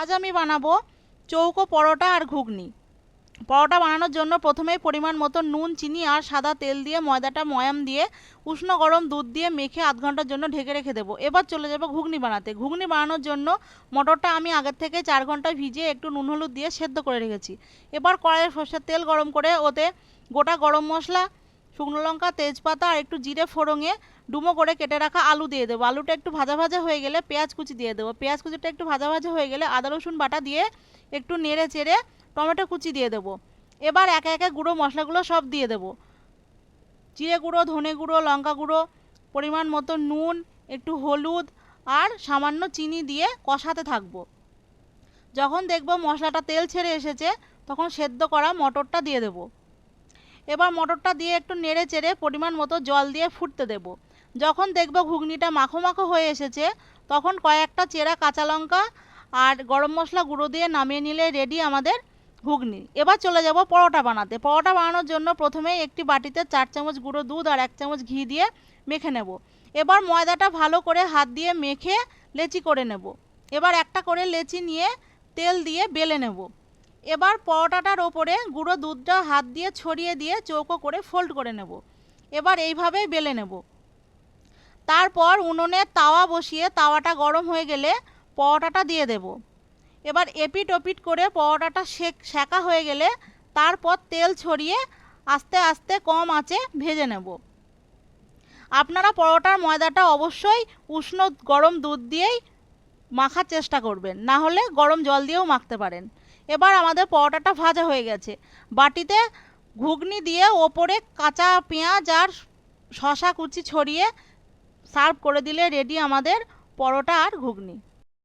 আজ আমি বানাবো চৌকো পরোটা আর ঘুগনি। পরোটা বানানোর জন্য প্রথমেই পরিমাণ মতো নুন, চিনি আর সাদা তেল দিয়ে, ময়দাটা ময়াম দিয়ে, উষ্ণ গরম দুধ দিয়ে মেখে আধ ঘণ্টার জন্য ঢেকে রেখে দেবো। এবার চলে যাব ঘুগনি বানাতে। ঘুগনি বানানোর জন্য মটরটা আমি আগের থেকে চার ঘণ্টা ভিজিয়ে একটু নুন, হলুদ দিয়ে সেদ্ধ করে রেখেছি। এবার কড়াইয়ে সর্ষের তেল গরম করে ওতে গোটা গরম মশলা শুকনো লঙ্কা, তেজপাতা আর একটু জিরে ফোড়ঙে ডুমো করে কেটে রাখা আলু দিয়ে দেবো। আলুটা একটু ভাজা ভাজা হয়ে গেলে পেঁয়াজ কুচি দিয়ে দেবো। পেঁয়াজ কুচিটা একটু ভাজা ভাজা হয়ে গেলে আদা, রসুন বাটা দিয়ে একটু নেড়ে চেড়ে টমেটো কুচি দিয়ে দেবো। এবার একে একে গুঁড়ো মশলাগুলো সব দিয়ে দেবো। জিরে গুঁড়ো, ধনে গুঁড়ো, লঙ্কা গুঁড়ো, পরিমাণ মতো নুন, একটু হলুদ আর সামান্য চিনি দিয়ে কষাতে থাকব। যখন দেখব মশলাটা তেল ছেড়ে এসেছে, তখন সেদ্ধ করা মটরটা দিয়ে দেবো। এবার মটরটা দিয়ে একটু নেড়ে চেড়ে পরিমাণ মতো জল দিয়ে ফুটতে দেবো। যখন দেখব ঘুগনিটা মাখো মাখো হয়ে এসেছে, তখন কয়েকটা চেরা কাঁচা লঙ্কা আর গরম মশলা গুঁড়ো দিয়ে নামিয়ে নিলে রেডি আমাদের ঘুগনি। এবার চলে যাব পরোটা বানাতে। পরোটা বানানোর জন্য প্রথমে একটি বাটিতে চার চামচ গুঁড়ো দুধ আর এক চামচ ঘি দিয়ে মেখে নেব। এবার ময়দাটা ভালো করে হাত দিয়ে মেখে লেচি করে নেব। এবার একটা করে লেচি নিয়ে তেল দিয়ে বেলে নেব। এবার পরোটাটার ওপরে গুঁড়ো দুধটা হাত দিয়ে ছড়িয়ে দিয়ে চৌকো করে ফোল্ড করে নেব। এবার এইভাবেই বেলে নেব। তারপর উনুনে তাওয়া বসিয়ে তাওয়াটা গরম হয়ে গেলে পরোটাটা দিয়ে দেব। এবার এপিট ওপিট করে পরোটাটা সেক সেকা হয়ে গেলে তারপর তেল ছড়িয়ে আস্তে আস্তে কম আঁচে ভেজে নেব। আপনারা পরোটার ময়দাটা অবশ্যই উষ্ণ গরম দুধ দিয়েই মাখার চেষ্টা করবেন, না হলে গরম জল দিয়েও মাখতে পারেন। এবার আমাদের পরোটাটা ভাজা হয়ে গেছে। বাটিতে ঘুগনি দিয়ে ওপরে কাঁচা পেঁয়াজ আর শশা কুচি ছড়িয়ে সার্ভ করে দিলে রেডি আমাদের পরোটা আর ঘুগনি।